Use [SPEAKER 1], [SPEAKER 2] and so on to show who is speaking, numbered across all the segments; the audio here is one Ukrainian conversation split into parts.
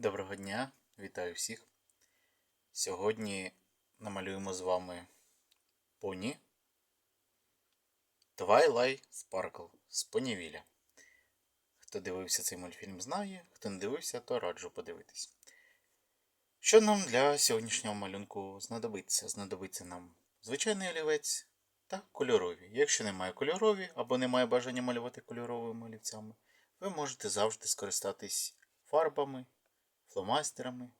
[SPEAKER 1] Доброго дня, вітаю всіх. Сьогодні намалюємо з вами поні Twilight Sparkle з Понівіля. Хто дивився цей мультфільм, знає, хто не дивився, то раджу подивитись. Що нам для сьогоднішнього малюнку знадобиться? Знадобиться нам звичайний олівець та кольорові. Якщо немає кольорові або немає бажання малювати кольоровими олівцями, ви можете завжди скористатись фарбами фломастерами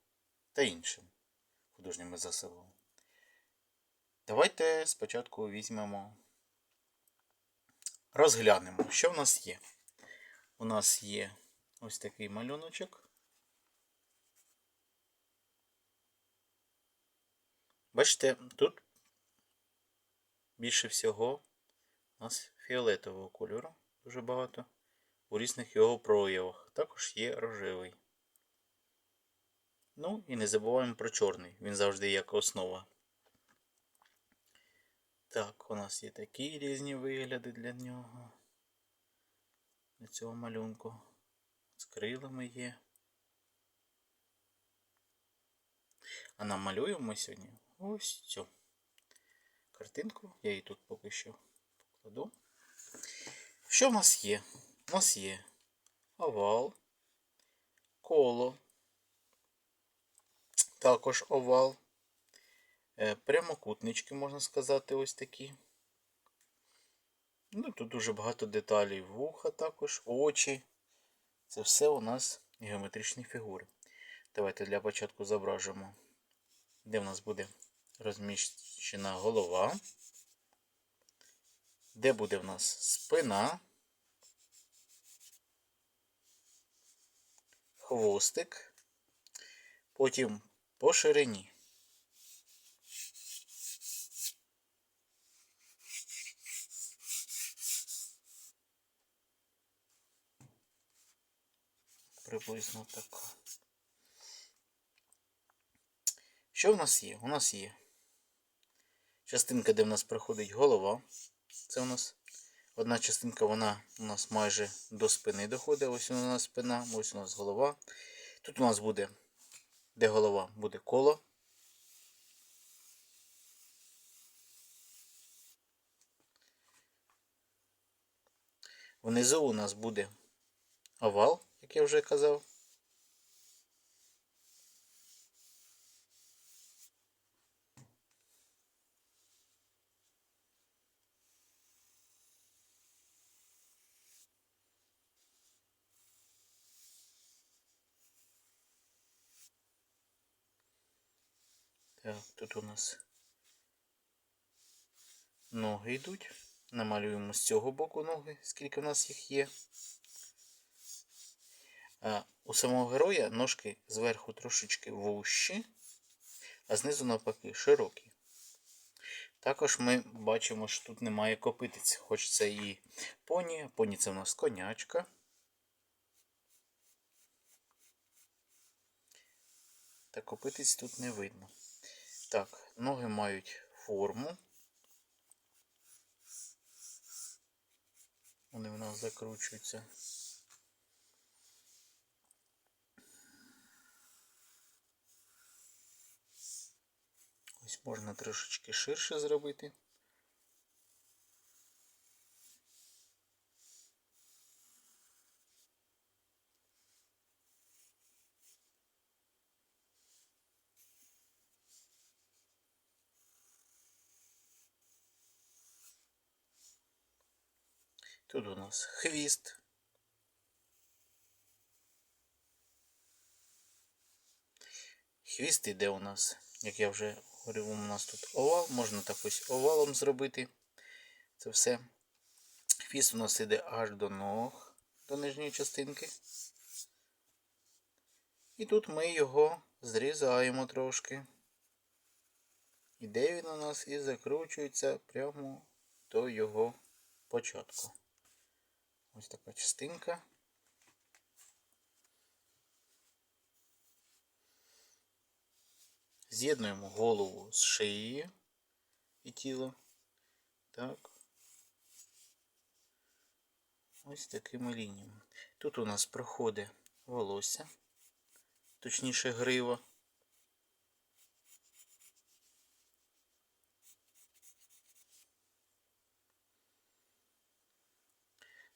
[SPEAKER 1] та іншим художніми засобами. Давайте спочатку візьмемо, розглянемо, що в нас є. У нас є ось такий малюночок. Бачите, тут більше всього у нас фіолетового кольору, дуже багато, у різних його проявах. Також є рожевий. Ну і не забуваємо про чорний. Він завжди як основа. Так, у нас є такі різні вигляди для нього. Для цього малюнку. З крилами є. А намалюємо сьогодні ось цю картинку. Я її тут поки що покладу. Що в нас є? У нас є овал, коло також овал. Е, Прямокутнички, можна сказати, ось такі. Ну, Тут дуже багато деталей. Вуха також, очі. Це все у нас геометричні фігури. Давайте для початку зображимо, де в нас буде розміщена голова, де буде в нас спина, хвостик, потім по ширині. Приблизно така. Що в нас є? У нас є частинка, де в нас проходить голова. Це у нас одна частинка, вона у нас майже до спини доходить. Ось у нас спина, ось у нас голова. Тут у нас буде де голова буде коло. Внизу у нас буде овал, як я вже казав. Так, тут у нас ноги йдуть. Намалюємо з цього боку ноги, скільки в нас їх є. А У самого героя ножки зверху трошечки вущі, а знизу навпаки широкі. Також ми бачимо, що тут немає копитиць, хоч це і поні. Поні це у нас конячка. Та копитиць тут не видно. Так, ноги мають форму. Вони в нас закручуються. Ось можна трошечки ширше зробити. Тут у нас хвіст. Хвіст іде у нас, як я вже говорив, у нас тут овал, можна так ось овалом зробити. Це все. Хвіст у нас іде аж до ног, до нижньої частинки. І тут ми його зрізаємо трошки. Іде він у нас і закручується прямо до його початку. Ось така частинка. З'єднуємо голову з шиєю і тіло. Так. Ось такими лініями. Тут у нас проходить волосся. точніше грива.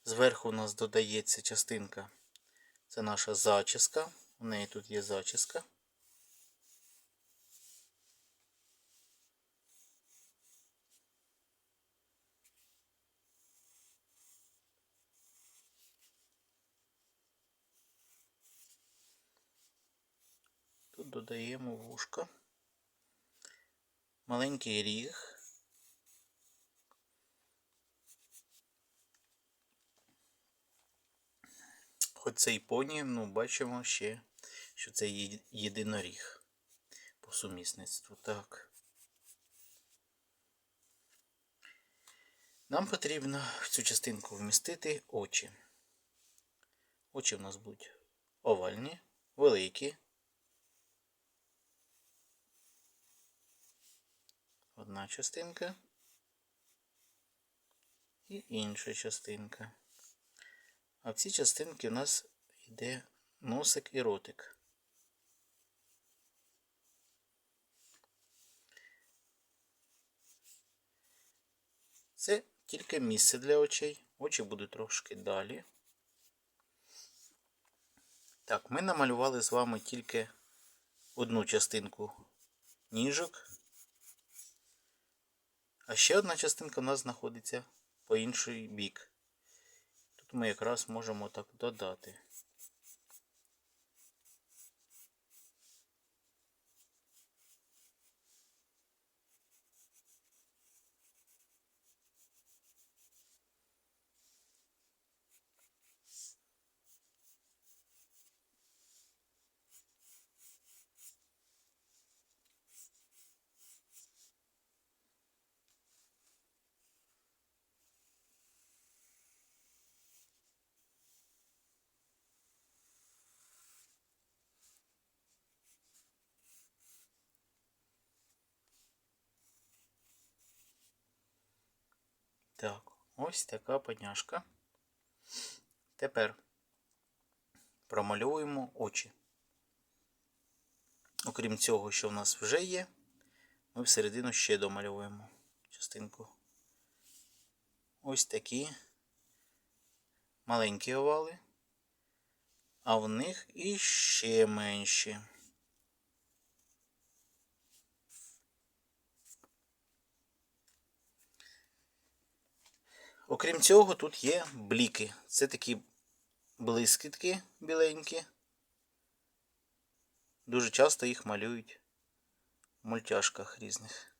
[SPEAKER 1] Зверху у нас додається частинка. Це наша зачіска. У неї тут є зачіска. Тут додаємо вушка. Маленький ріг. Хоч це і поні, ну бачимо ще, що це єдиноріг по сумісництву. Так. Нам потрібно в цю частинку вмістити очі. Очі в нас будуть овальні, великі. Одна частинка і інша частинка. А в цій частинці у нас йде носик і ротик. Це тільки місце для очей. Очі будуть трошки далі. Так, ми намалювали з вами тільки одну частинку ніжок. А ще одна частинка у нас знаходиться по інший бік. Ми якраз можемо так додати. Так, ось така поняшка. Тепер промальовуємо очі. Окрім цього, що в нас вже є, ми всередину ще домальовуємо частинку. Ось такі маленькі овали, а в них іще менші. Окрім цього, тут є бліки. Це такі блискітки біленькі. Дуже часто їх малюють в мультяшках різних.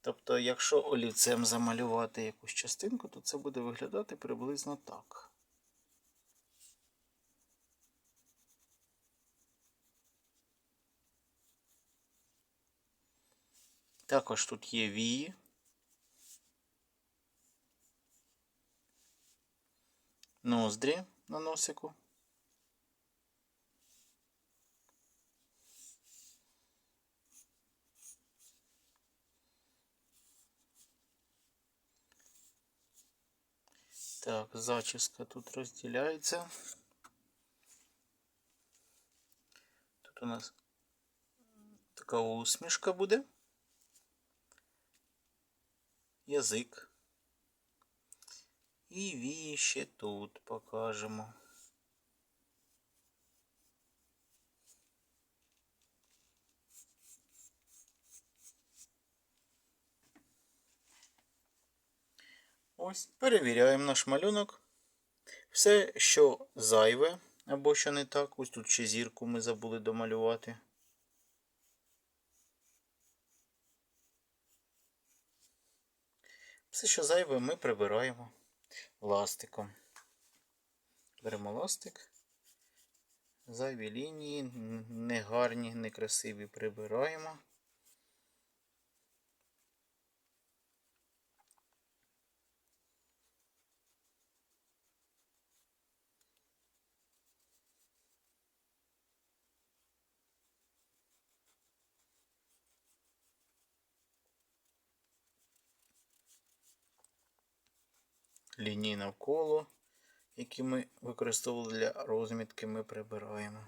[SPEAKER 1] Тобто, якщо олівцем замалювати якусь частинку, то це буде виглядати приблизно так. Також тут є вії. Ноздрі на носику. Так, зачіска тут розділяється. Тут у нас така усмішка буде. Язик. І вії ще тут покажемо. Ось, перевіряємо наш малюнок. Все, що зайве або що не так, ось тут ще зірку ми забули домалювати. Все, що зайве, ми прибираємо ластиком. Беремо ластик. Зайві лінії, негарні, некрасиві прибираємо. Лінії навколо які ми використовували для розмітки, ми прибираємо.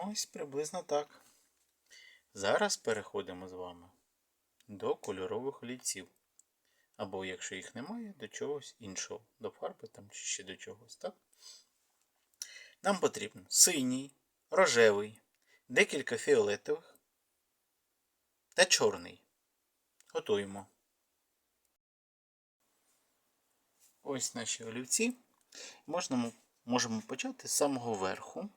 [SPEAKER 1] Ось приблизно так. Зараз переходимо з вами до кольорових олівців. Або, якщо їх немає, до чогось іншого. До фарби там чи ще до чогось. так? Нам потрібен синій, рожевий, декілька фіолетових та чорний. Готуємо. Ось наші олівці. Можна, можемо почати з самого верху.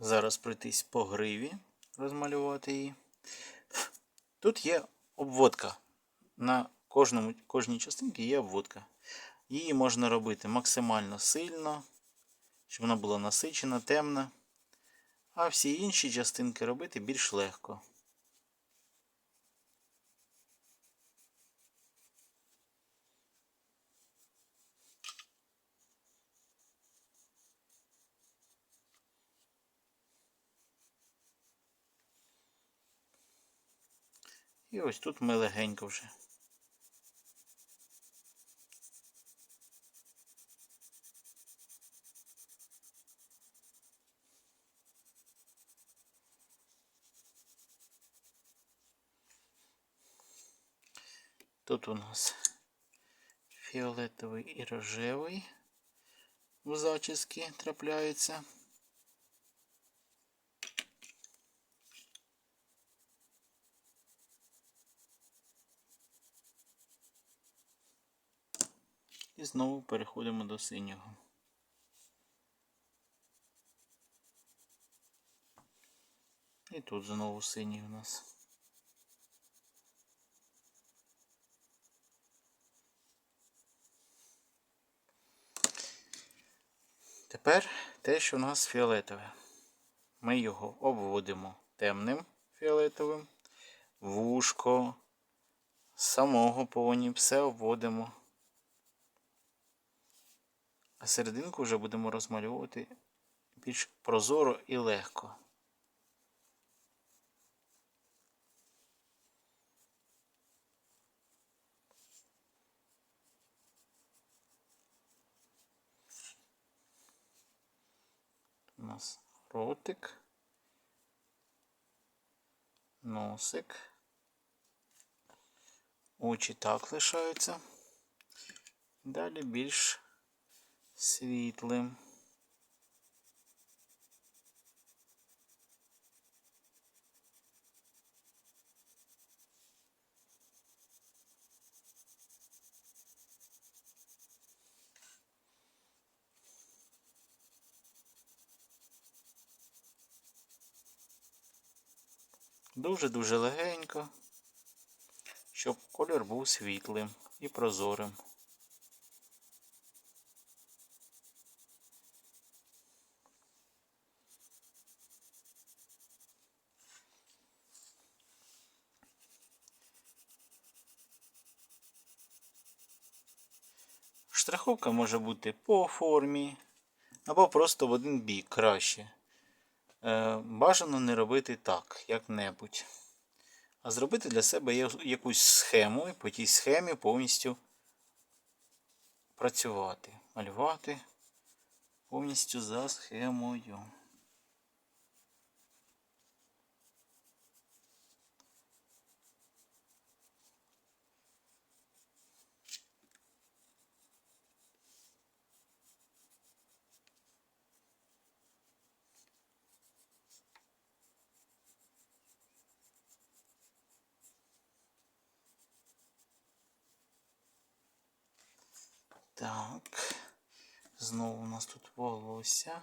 [SPEAKER 1] Зараз пройтись по гриві, розмалювати її. Тут є обводка. На кожному, кожній частинці є обводка. Її можна робити максимально сильно, щоб вона була насичена, темна. А всі інші частинки робити більш легко. І ось тут ми легенько вже. Тут у нас фіолетовий і рожевий в зачіски трапляються. І знову переходимо до синього. І тут знову синій у нас. Тепер те, що у нас фіолетове. Ми його обводимо темним фіолетовим, вушко, самого повні, все обводимо. А серединку вже будемо розмальовувати більш прозоро і легко. У нас ротик, носик, очі так лишаються. Далі більш світлим. Дуже-дуже легенько, щоб колір був світлим і прозорим. Штриховка може бути по формі, або просто в один бік краще. Е, Бажано не робити так, як-небудь. А зробити для себе якусь схему і по тій схемі повністю працювати, малювати повністю за схемою. Так. Знову у нас тут волосся.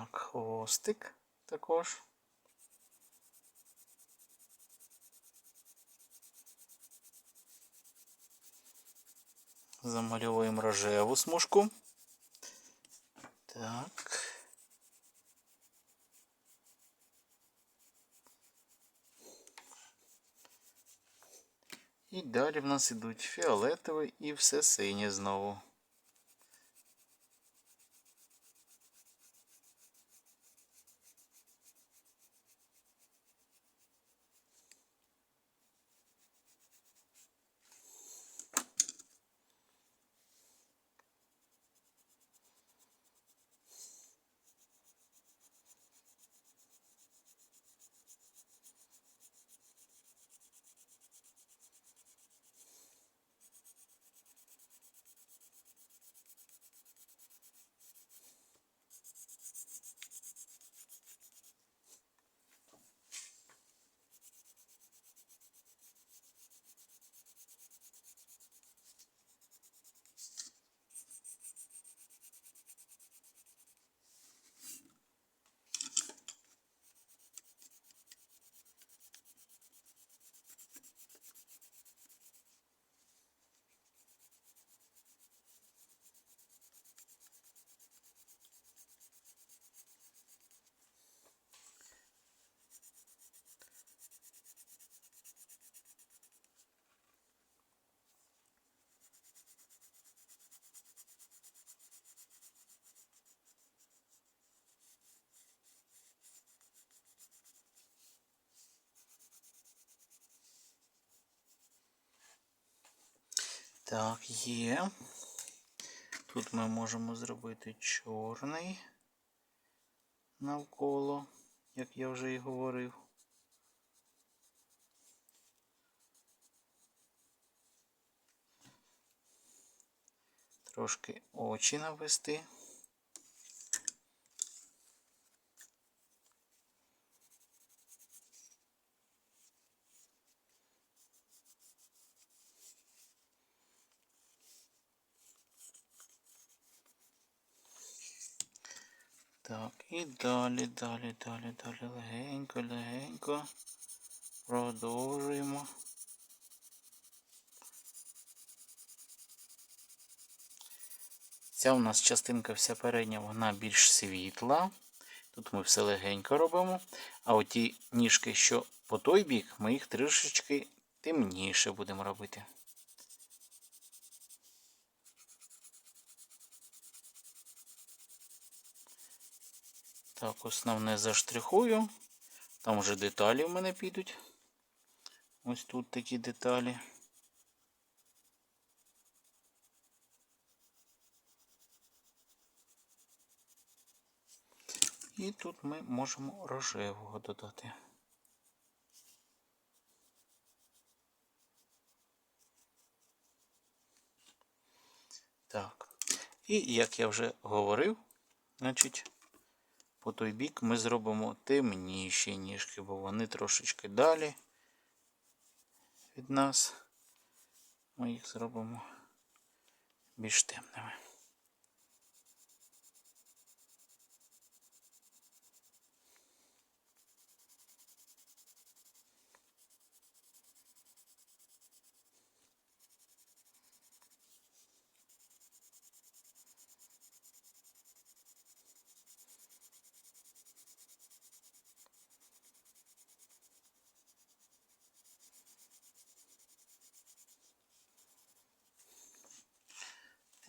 [SPEAKER 1] Так, хвостик також. Замальовуємо рожеву смужку. Так. І далі в нас ідуть фіолетовий і все синє знову. Так, є. Тут ми можемо зробити чорний навколо, як я вже і говорив. Трошки очі навести. Так, і далі, далі, далі, далі, легенько, легенько. Продовжуємо. Ця у нас частинка вся передня, вона більш світла. Тут ми все легенько робимо. А оті ніжки, що по той бік, ми їх трішечки темніше будемо робити. Так, основне заштрихую. Там вже деталі в мене підуть. Ось тут такі деталі. І тут ми можемо рожевого додати. Так. І як я вже говорив, значить, по той бік ми зробимо темніші ніжки, бо вони трошечки далі від нас. Ми їх зробимо більш темними.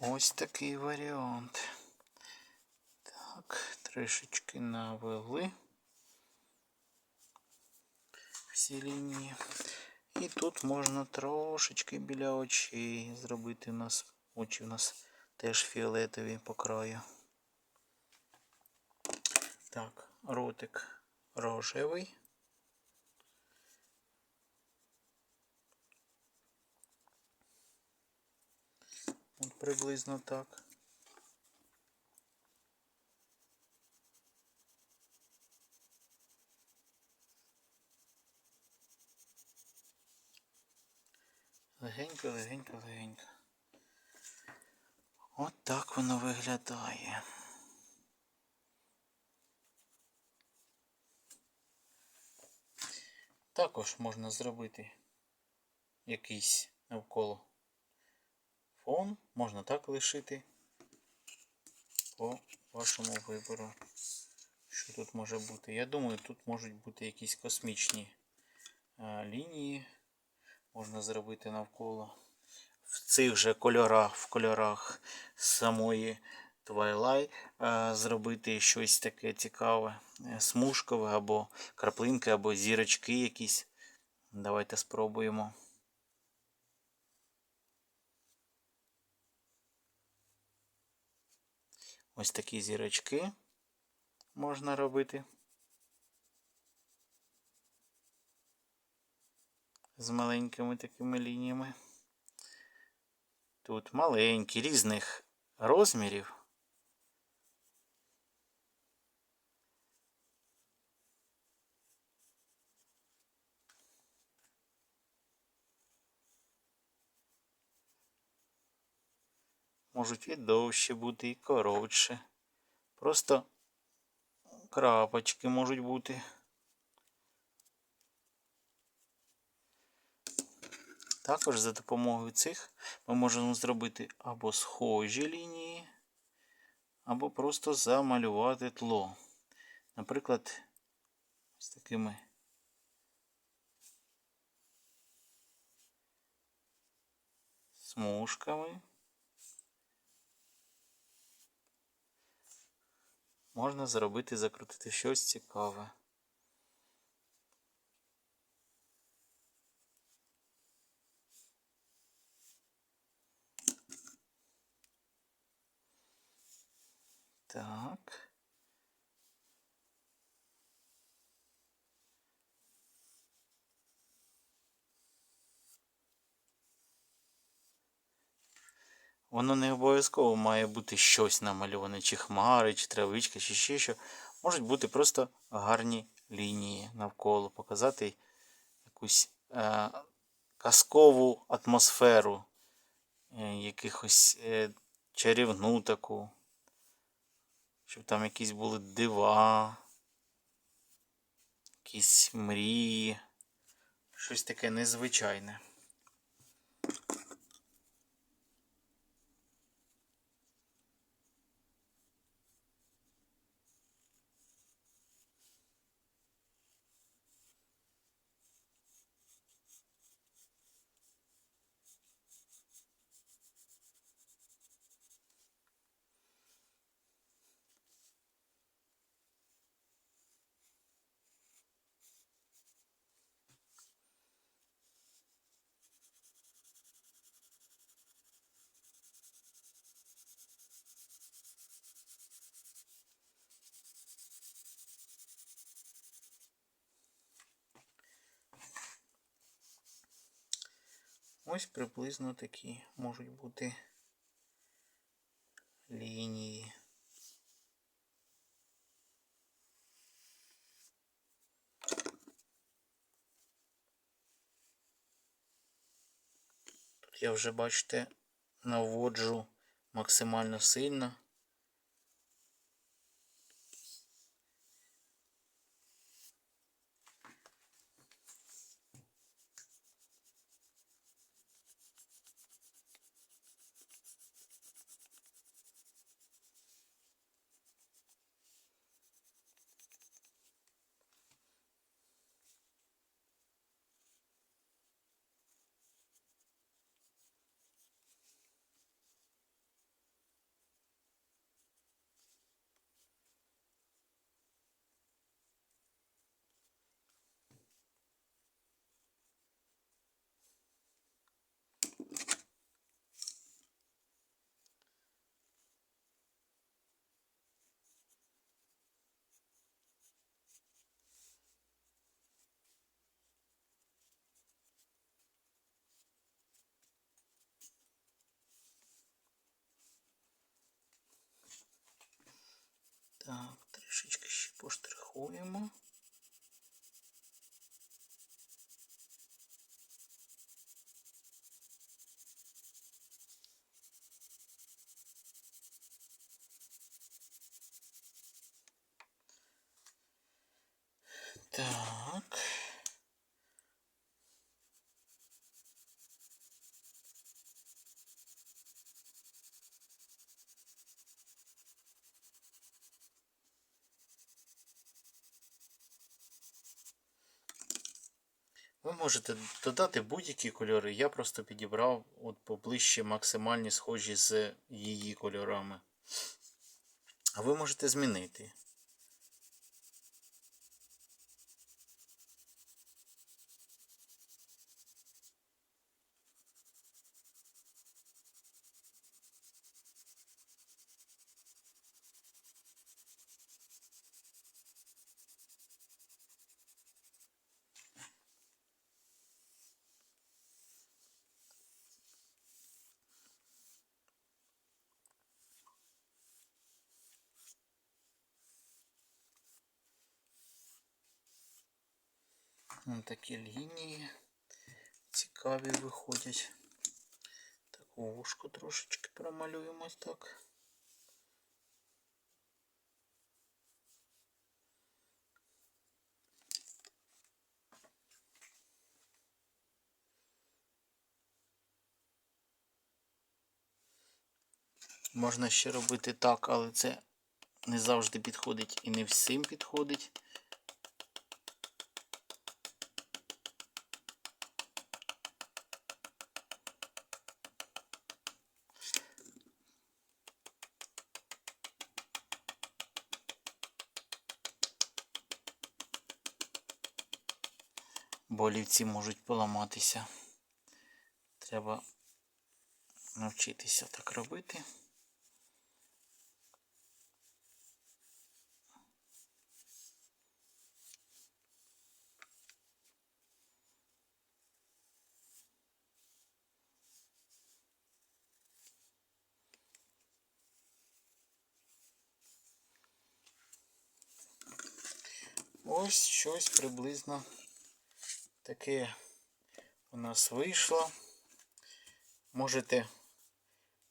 [SPEAKER 1] Ось такий варіант. Так, трішечки навели всі лінії. І тут можна трошечки біля очей зробити у нас. Очі у нас теж фіолетові по краю. Так, ротик рожевий. От приблизно так. Легенько, легенько, легенько. От так воно виглядає. Також можна зробити якийсь навколо фон, можна так лишити по вашому вибору. Що тут може бути? Я думаю, тут можуть бути якісь космічні а, лінії. Можна зробити навколо. В цих же кольорах, в кольорах самої Twilight а, зробити щось таке цікаве, е, смужкове або краплинки, або зірочки якісь. Давайте спробуємо. Ось такі зірочки можна робити. З маленькими такими лініями. Тут маленькі, різних розмірів. Можуть і довші бути, і коротше. Просто крапочки можуть бути. Також за допомогою цих ми можемо зробити або схожі лінії, або просто замалювати тло. Наприклад, з такими смужками. Можна зробити, закрутити щось цікаве. Так. Воно не обов'язково має бути щось намальоване, чи хмари, чи травичка, чи ще що. Можуть бути просто гарні лінії навколо, показати якусь е, казкову атмосферу, е, якихось е, чарівну таку, щоб там якісь були дива, якісь мрії, щось таке незвичайне. Ось приблизно такі можуть бути лінії. Тут я вже, бачите, наводжу максимально сильно. Поштрихуємо. Так. Можете додати будь-які кольори. Я просто підібрав от поближче максимальні схожі з її кольорами. А ви можете змінити. Ось такі лінії цікаві виходять. Таку вушку трошечки промалюємо так. Можна ще робити так, але це не завжди підходить і не всім підходить. Бо олівці можуть поламатися. Треба навчитися так робити. Ось щось приблизно таке у нас вийшло. Можете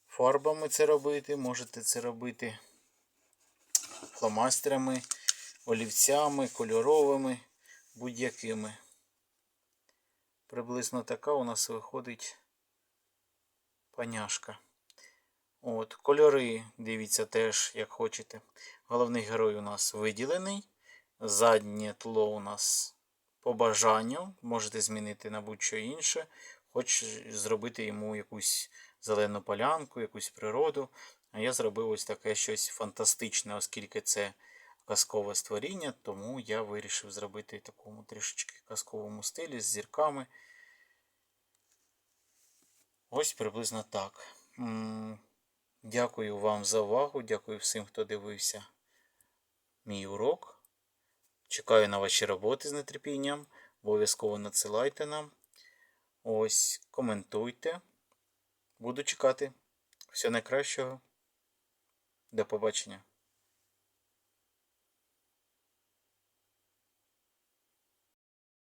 [SPEAKER 1] фарбами це робити, можете це робити фломастерами, олівцями, кольоровими, будь-якими. Приблизно така у нас виходить паняшка. От, Кольори, дивіться теж, як хочете. Головний герой у нас виділений. Заднє тло у нас по бажанню. Можете змінити на будь-що інше. Хоч зробити йому якусь зелену полянку, якусь природу. А я зробив ось таке щось фантастичне, оскільки це казкове створіння, тому я вирішив зробити такому трішечки казковому стилі з зірками. Ось приблизно так. Дякую вам за увагу. Дякую всім, хто дивився мій урок. Чекаю на ваші роботи з нетерпінням. Обов'язково надсилайте нам. Ось, коментуйте. Буду чекати. Всього найкращого. До побачення.